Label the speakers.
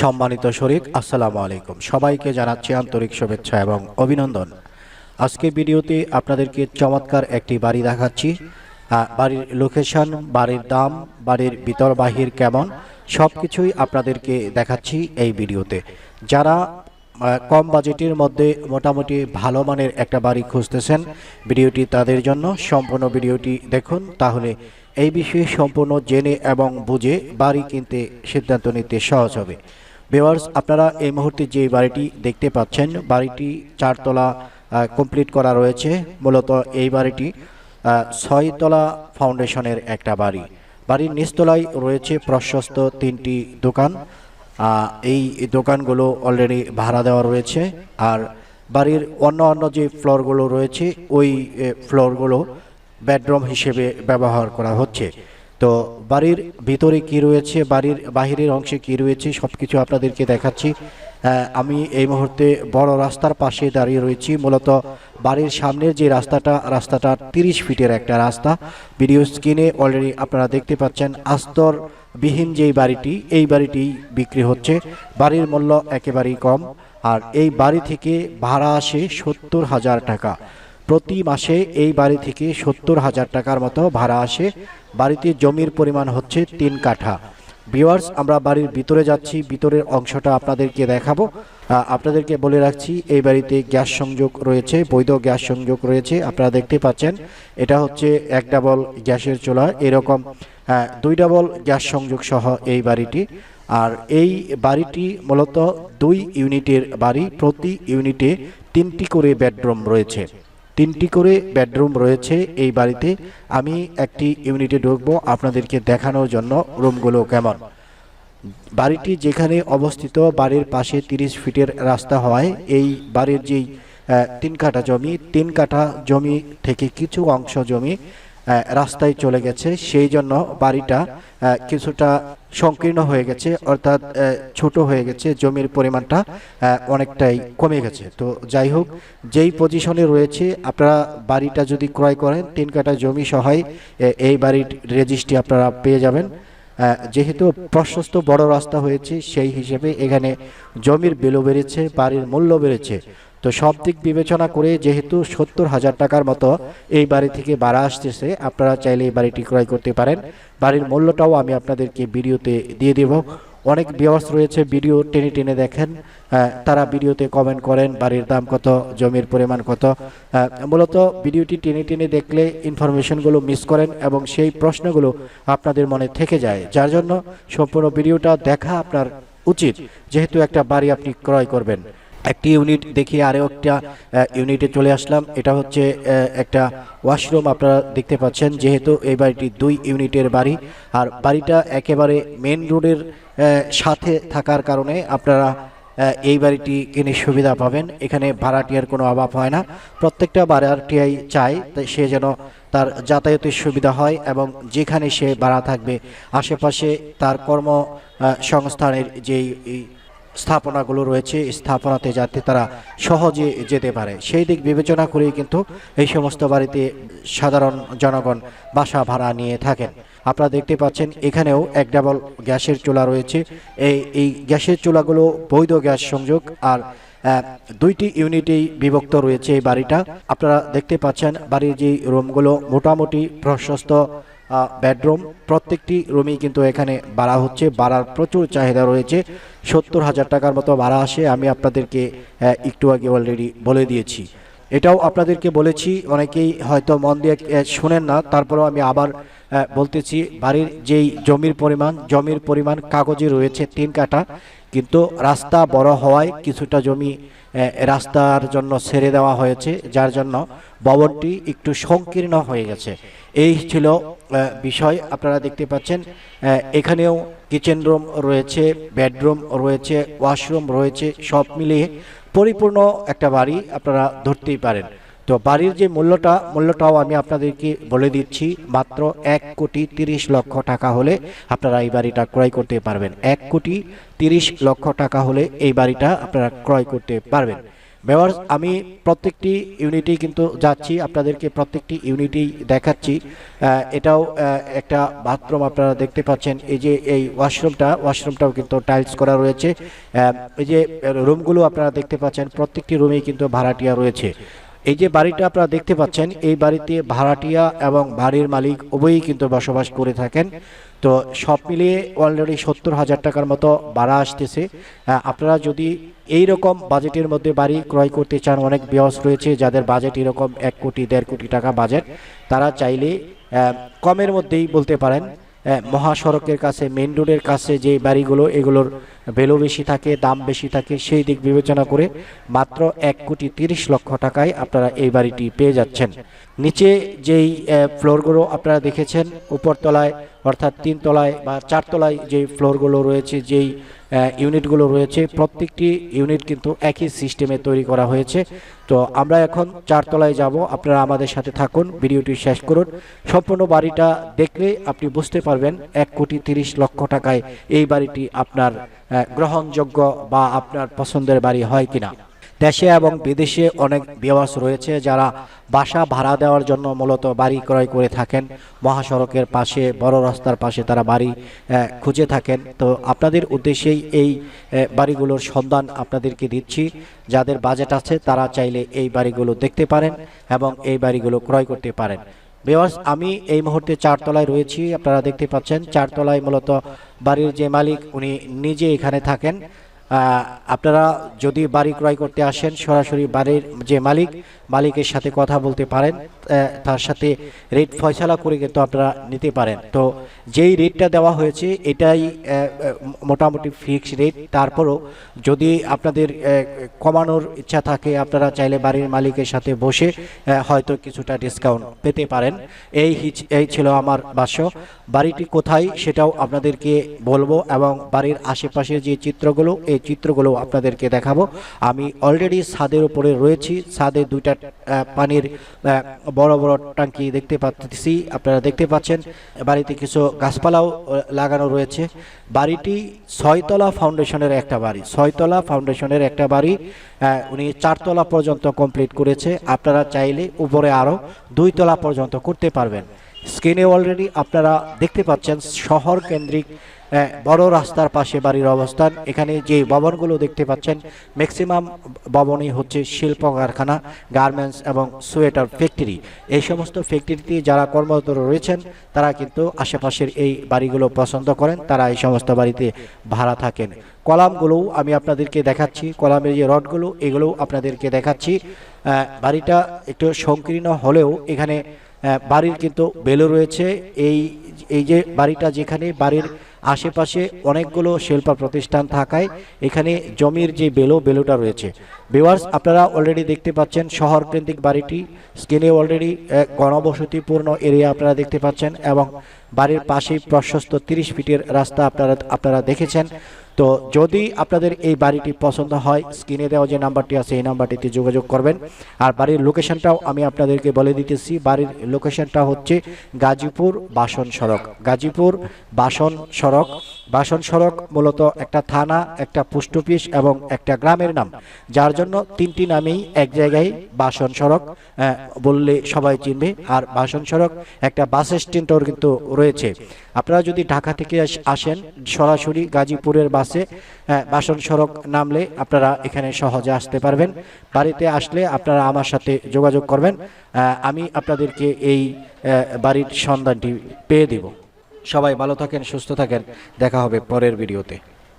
Speaker 1: সম্মানিত শরিক, আসসালামু আলাইকুম। সবাইকে জানাচ্ছি আন্তরিক শুভেচ্ছা এবং অভিনন্দন। আজকে ভিডিওতে আপনাদেরকে চমৎকার একটি বাড়ি দেখাচ্ছি। বাড়ির লোকেশন বাড়ির দাম, বাড়ির ভিতর বাহির কেমন সব কিছুই আপনাদেরকে দেখাচ্ছি এই ভিডিওতে। যারা কম বাজেটের মধ্যে মোটামুটি ভালো মানের একটা বাড়ি খুঁজতেছেন ভিডিওটি তাদের জন্য, সম্পূর্ণ ভিডিওটি দেখুন, তাহলে এই বিষয়ে সম্পূর্ণ জেনে এবং বুঝে বাড়ি কিনতে সিদ্ধান্ত নিতে সহজ হবে। ভিউয়ার্স, আপনারা এই মুহূর্তে যে বাড়িটি দেখতে পাচ্ছেন, বাড়িটি চারতলা কমপ্লিট করা রয়েছে। মূলত এই বাড়িটি ছয়তলা ফাউন্ডেশনের একটা বাড়ি। বাড়ির নিচতলায় রয়েছে প্রশস্ত তিনটি দোকান। এই দোকানগুলো অলরেডি ভাড়া দেওয়া রয়েছে। আর বাড়ির অন্য অন্য যে ফ্লোরগুলো রয়েছে, ওই ফ্লোরগুলো বেডরুম হিসেবে ব্যবহার করা হচ্ছে। তো বাড়ির ভিতরে কি রয়েছে, বাড়ির বাহিরের অংশে কি রয়েছে সব কিছু আপনাদেরকে দেখাচ্ছি। আমি এই মুহূর্তে বড় রাস্তার পাশে দাঁড়িয়ে রয়েছি। মূলত বাড়ির সামনের যে রাস্তাটা রাস্তাটা তিরিশ ফিটের একটা রাস্তা। ভিডিও স্ক্রিনে অলরেডি আপনারা দেখতে পাচ্ছেন আস্তর বিহীন যেই বাড়িটি, এই বাড়িটি বিক্রি হচ্ছে। বাড়ির মূল্য একেবারেই কম। আর এই বাড়ি থেকে ভাড়া আসে সত্তর হাজার টাকা। প্রতি মাসে এই বাড়ি থেকে সত্তর হাজার টাকার মতো ভাড়া আসে। বাড়িতে জমির পরিমাণ হচ্ছে তিন কাঠা। ভিওয়ার্স আমরা বাড়ির ভিতরে যাচ্ছি, ভিতরের অংশটা আপনাদেরকে দেখাবো। আপনাদেরকে বলে রাখছি, এই বাড়িতে গ্যাস সংযোগ রয়েছে, বৈধ গ্যাস সংযোগ রয়েছে, আপনারা দেখতে পাচ্ছেন। এটা হচ্ছে এক ডাবল গ্যাসের চুলা, এরকম দুই ডাবল গ্যাস সংযোগ সহ এই বাড়িটি। আর এই বাড়িটি মূলত দুই ইউনিটের বাড়ি, প্রতি ইউনিটে তিনটি করে বেডরুম রয়েছে। তিনটি করে বেডরুম রয়েছে এই বাড়িতে। আমি একটি ইউনিটে ঢুকবো আপনাদেরকে দেখানোর জন্য রুমগুলো কেমন। বাড়িটি যেখানে অবস্থিত, বাড়ির পাশে তিরিশ ফিটের রাস্তা হওয়ায় এই বাড়ির যেই তিন কাঠা জমি, তিন কাঠা জমি থেকে কিছু অংশ জমি রাস্তায় চলে গেছে। সেই জন্য বাড়িটা কিছুটা সংকীর্ণ হয়ে গেছে, অর্থাৎ ছোট হয়ে গেছে। জমির পরিমাণটা অনেকটাই কমে গেছে। তো যাই হোক, যেই পজিশনে রয়েছে, আপনারা বাড়িটা যদি ক্রয় করেন, তিন কাঠা জমি সহায় এই বাড়ির রেজিস্ট্রি আপনারা পেয়ে যাবেন। যেহেতু প্রশস্ত বড় রাস্তা হয়েছে, সেই হিসেবে এখানে জমির বেলো বেড়েছে, বাড়ির মূল্য বেড়েছে। তো সব দিক বিবেচনা করে যেহেতু সত্তর হাজার টাকার মতো এই বাড়ি থেকে ভাড়া আসতেছে, আপনারা চাইলে এই বাড়িটি ক্রয় করতে পারেন। বাড়ির মূল্যটাও আমি আপনাদেরকে ভিডিওতে দিয়ে দেব। অনেক ভিউয়ার্স রয়েছে, ভিডিও টেনে টেনে দেখেন। তারা ভিডিওতে কমেন্ট করেন, বাড়ির দাম কত, জমির পরিমাণ কত। মূলত ভিডিওটি টেনে টেনে দেখলে ইনফরমেশনগুলো মিস করেন এবং সেই প্রশ্নগুলো আপনাদের মনে থেকে যায়। যার জন্য সম্পূর্ণ ভিডিওটা দেখা আপনার উচিত, যেহেতু একটা বাড়ি আপনি ক্রয় করবেন। একটি ইউনিট দেখি আরও একটা ইউনিটে চলে আসলাম। এটা হচ্ছে একটা ওয়াশরুম আপনারা দেখতে পাচ্ছেন, যেহেতু এই বাড়িটি দুই ইউনিটের বাড়ি। আর বাড়িটা একেবারে মেন রোডের সাথে থাকার কারণে আপনারা এই বাড়িটি কিনে সুবিধা পাবেন। এখানে ভাড়াটিয়ার কোনো অভাব হয় না। প্রত্যেকটা ভাড়াটিয়াই চায় তাই সে যেন তার যাতায়াতের সুবিধা হয় এবং যেখানে সে ভাড়া থাকবে, আশেপাশে তার কর্ম সংস্থানের যেই স্থাপনাগুলো রয়েছে, স্থাপনাতে যাতে তারা সহজে যেতে পারে। সেই দিক বিবেচনা করেই কিন্তু এই সমস্ত বাড়িতে সাধারণ জনগণ বাসা ভাড়া নিয়ে থাকেন। আপনারা দেখতে পাচ্ছেন, এখানেও এক ডাবল গ্যাসের চুলা রয়েছে। এই এই গ্যাসের চুলাগুলো বৈধ গ্যাস সংযোগ আর দুইটি ইউনিটেই বিভক্ত রয়েছে এই বাড়িটা। আপনারা দেখতে পাচ্ছেন, বাড়ির যে রুমগুলো মোটামুটি প্রশস্ত বেডরুম প্রত্যেকটি রুমই কিন্তু এখানে ভাড়া হচ্ছে। ভাড়ার প্রচুর চাহিদা রয়েছে। সত্তর হাজার টাকার মতো ভাড়া আসে। আমি আপনাদেরকে একটু আগে অলরেডি বলে দিয়েছি। এটাও আপনাদেরকে বলেছি। অনেকেই হয়তো মন দিয়ে শোনেন না। তারপরেও আমি আবার বলতেছি, বাড়ির যেই জমির পরিমাণ জমির পরিমাণ কাগজে রয়েছে তিন কাঠা। কিন্তু রাস্তা বড় হওয়ায় কিছুটা জমি রাস্তার জন্য ছেড়ে দেওয়া হয়েছে, যার জন্য ভবনটি একটু সংকীর্ণ হয়ে গেছে। এই ছিল বিষয়, আপনারা দেখতে পাচ্ছেন। এখানেও কিচেন রুম রয়েছে বেডরুম রয়েছে ওয়াশরুম রয়েছে, সব মিলিয়ে পরিপূর্ণ একটা বাড়ি আপনারা ধরতেই পারেন। তো বাড়ির যে মূল্যটা, মূল্যটাও আমি আপনাদেরকে বলে দিচ্ছি, মাত্র এক কোটি তিরিশ লক্ষ টাকা হলে আপনারা এই বাড়িটা ক্রয় করতে পারবেন। এক কোটি তিরিশ লক্ষ টাকা হলে এই বাড়িটা আপনারা ক্রয় করতে পারবেন। মেওয়ার্স আমি প্রত্যেকটি ইউনিটেই কিন্তু যাচ্ছি, আপনাদেরকে প্রত্যেকটি ইউনিটেই দেখাচ্ছি। এটাও একটা বাথরুম আপনারা দেখতে পাচ্ছেন। এই যে এই ওয়াশরুমটা, ওয়াশরুমটাও কিন্তু টাইলস করা রয়েছে। এই যে রুমগুলো আপনারা দেখতে পাচ্ছেন, প্রত্যেকটি রুমেই কিন্তু ভাড়াটিয়া রয়েছে। এই যে বাড়িটা আপনারা দেখতে পাচ্ছেন, এই বাড়িতে ভাড়াটিয়া এবং বাড়ির মালিক উভয়ই কিন্তু বসবাস করে থাকেন। তো সব মিলিয়ে অলরেডি সত্তর হাজার টাকার মতো ভাড়া আসতেছে। আপনারা যদি এই রকম বাজেটের মধ্যে বাড়ি ক্রয় করতে চান, অনেক ব্যবস রয়েছে যাদের বাজেট এরকম এক কোটি, দেড় কোটি টাকা বাজেট, তারা চাইলে কমের মধ্যেই বলতে পারেন। মহাসড়কের কাছে মেন রোডের কাছে যে বাড়িগুলো, এগুলোর ভ্যালু বেশি থাকে, দাম বেশি থাকে, সেই দিক বিবেচনা করে মাত্র এক কোটি তিরিশ লক্ষ টাকায় আপনারা এই বাড়িটি পেয়ে যাচ্ছেন। নিচে যেই ফ্লোরগুলো আপনারা দেখেছেন, উপরতলায় অর্থাৎ তিনতলায় বা চারতলায় যে ফ্লোরগুলো রয়েছে, যেই ইউনিটগুলো রয়েছে, প্রত্যেকটি ইউনিট কিন্তু একই সিস্টেমে তৈরি করা হয়েছে। তো আমরা এখন চারতলায় যাব। আপনারা আমাদের সাথে থাকুন, ভিডিওটি শেষ করুন। সম্পূর্ণ বাড়িটা দেখলে আপনি বুঝতে পারবেন এক কোটি তিরিশ লক্ষ টাকায় এই বাড়িটি আপনার গ্রহণযোগ্য বা আপনার পছন্দের বাড়ি হয় কিনা। দেশে এবং বিদেশে অনেক বিয়াস রয়েছে যারা বাসা ভাড়া দেওয়ার জন্য মূলত বাড়ি ক্রয় করে থাকেন। মহাসড়কের পাশে, বড় রাস্তার পাশে তারা বাড়ি খুঁজে থাকেন। তো আপনাদের উদ্দেশ্যেই এই বাড়িগুলোর সন্ধান আপনাদেরকে দিচ্ছি। যাদের বাজেট আছে তারা চাইলে এই বাড়িগুলো দেখতে পারেন এবং এই বাড়িগুলো ক্রয় করতে পারেন। বিয়ার্স আমি এই মুহূর্তে চারতলায় রয়েছি। আপনারা দেখতে পাচ্ছেন, চারতলায় মূলত বাড়ির যে মালিক, উনি নিজে এখানে থাকেন। আপনারা যদি বাড়ি ক্রয় করতে আসেন, সরাসরি বাড়ির যে মালিক, মালিকের সাথে কথা বলতে পারেন। তার সাথে রেট ফয়সালা করে কিন্তু আপনারা নিতে পারেন। তো যেই রেটটা দেওয়া হয়েছে, এটাই মোটামুটি ফিক্স রেট তারপরও যদি আপনাদের কমানোর ইচ্ছা থাকে, আপনারা চাইলে বাড়ির মালিকের সাথে বসে হয়তো কিছুটা ডিসকাউন্ট পেতে পারেন। এই এই ছিল আমার বাস্য বাড়িটি কোথায় সেটাও আপনাদেরকে বলব এবং বাড়ির আশেপাশে যে চিত্রগুলো, এই চিত্রগুলো আপনাদেরকে দেখাবো। আমি অলরেডি ছাদের উপরে রয়েছি। ছাদে দুইটা পানির বড় বড় ট্যাঙ্কি দেখতে পাচ্ছি, আপনারা দেখতে পাচ্ছেন, বাড়িতে কিছু গাছপালাও লাগানো রয়েছে। বাড়িটি ছয়তলা ফাউন্ডেশনের একটা বাড়ি, ছয়তলা ফাউন্ডেশনের একটা বাড়ি উনি চারতলা পর্যন্ত কমপ্লিট করেছে। আপনারা চাইলে উপরে আরও দুইতলা পর্যন্ত করতে পারবেন। স্ক্রিনে অলরেডি আপনারা দেখতে পাচ্ছেন, শহর কেন্দ্রিক বড় রাস্তার পাশে বাড়ির অবস্থান। এখানে যে ভবনগুলো দেখতে পাচ্ছেন ম্যাক্সিমাম ভবনই হচ্ছে শিল্প কারখানা গার্মেন্টস এবং সোয়েটার ফ্যাক্টরি এই সমস্ত ফ্যাক্টরিতে যারা কর্মরত রয়েছেন, তারা কিন্তু আশেপাশের এই বাড়িগুলো পছন্দ করেন, তারা এই সমস্ত বাড়িতে ভাড়া থাকেন। কলামগুলোও আমি আপনাদেরকে দেখাচ্ছি, কলামের যে রডগুলো, এগুলোও আপনাদেরকে দেখাচ্ছি। বাড়িটা একটু সংকীর্ণ হলেও এখানে বাড়ির কিন্তু বেলো রয়েছে। এই এই যে বাড়িটা যেখানে বাড়ির আশেপাশে অনেকগুলো শিল্প প্রতিষ্ঠান থাকায় এখানে জমির যে বেলো, বেলোটা রয়েছে। ভিউয়ার্স আপনারা অলরেডি দেখতে পাচ্ছেন শহর কেন্দ্রিক বাড়িটি স্ক্রিনে অলরেডি গণবসতিপূর্ণ এরিয়া আপনারা দেখতে পাচ্ছেন এবং বাড়ির পাশেই প্রশস্ত তিরিশ ফিটের রাস্তা আপনারা আপনারা দেখেছেন। তো যদি আপনাদের এই বাড়িটি পছন্দ হয়, স্ক্রিনে দেওয়া যে নাম্বারটি আছে, এই নাম্বারটিতে যোগাযোগ করবেন। আর বাড়ির লোকেশনটাও আমি আপনাদেরকে বলে দিতেছি। বাড়ির লোকেশনটা হচ্ছে গাজীপুর বাসন সড়ক। গাজীপুর বাসন সড়ক। বাসন সড়ক মূলত একটা থানা, একটা পোস্ট অফিস এবং একটা গ্রামের নাম। যার জন্য তিনটি নামেই এক জায়গায় বাসন সড়ক বললে সবাই চিনবে। আর বাসন সড়ক একটা বাস স্ট্যান্ডও কিন্তু রয়েছে। আপনারা যদি ঢাকা থেকে আসেন, সরাসরি গাজীপুরের বাসে বাসন সড়ক নামলে আপনারা এখানে সহজে আসতে পারবেন। বাড়িতে আসলে আপনারা আমার সাথে যোগাযোগ করবেন। আমি আপনাদেরকে এই বাড়ির সন্ধানটি পেয়ে দেব। সবাই ভালো থাকেন সুস্থ থাকেন। দেখা হবে পরের ভিডিওতে।